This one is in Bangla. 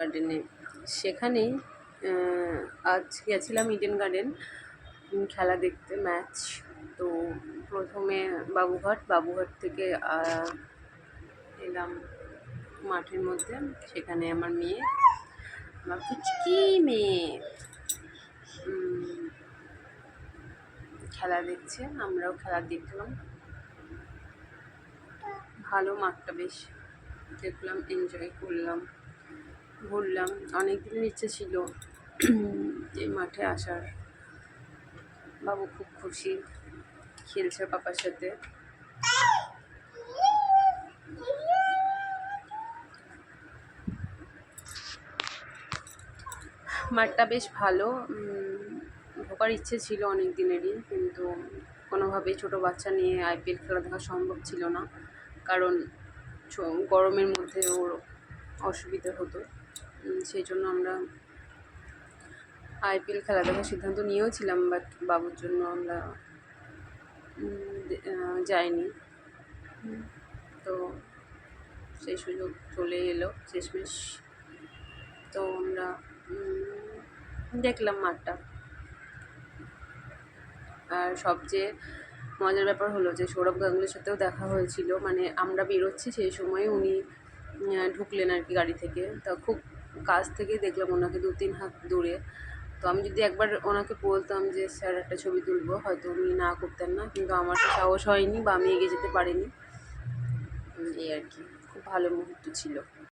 গার্ডেনে সেখানেই আজ গেছিলাম ইডেন গার্ডেন খেলা দেখতে ম্যাচ তো প্রথমে বাবুঘাট বাবুঘাট থেকে এলাম মাঠের মধ্যে। সেখানে আমার মেয়ে, আমার কুচকি মেয়ে খেলা দেখছে। আমরাও খেলা দেখলাম। ভালো মাঠটা বেশ। দেখলাম এনজয় করলাম। ঘুরলাম অনেক দিনের ইচ্ছে ছিল এই মাঠে আসার। বাবু খুব খুশি, খেলছে পাপার সাথে। মাঠটা বেশ ভালো ঢোকার ইচ্ছে ছিল অনেক দিনেরই কিন্তু কোনোভাবেই ছোটো বাচ্চা নিয়ে আইপিএল খেলা দেখা সম্ভব ছিল না, কারণ গরমের মধ্যে ওর অসুবিধা হতো। সেই জন্য আমরা আইপিএল খেলা দেখার সিদ্ধান্ত নিয়েওছিলাম বাট বাবুর জন্য আমরা যাইনি। তো সেই সুযোগ চলে এলো, শেষমেশ। তো আমরা দেখলাম মাঠটা। আর সবচেয়ে মজার ব্যাপার হলো যে সৌরভ গাঙ্গুলির সাথেও দেখা হয়েছিল মানে আমরা বেরোচ্ছি সেই সময় উনি ঢুকলেন আর কি গাড়ি থেকে। তা খুব কাছ থেকেই দেখলাম ওনাকে দু তিন হাত দূরে। তো আমি যদি একবার ওনাকে বলতাম যে, স্যার, একটা ছবি তুলবো। হয়তো উনি না করতেন না, কিন্তু আমার তো সাহস হয়নি বা আমি এগিয়ে যেতে পারিনি। এই আর কি। খুব ভালো মুহূর্ত ছিল।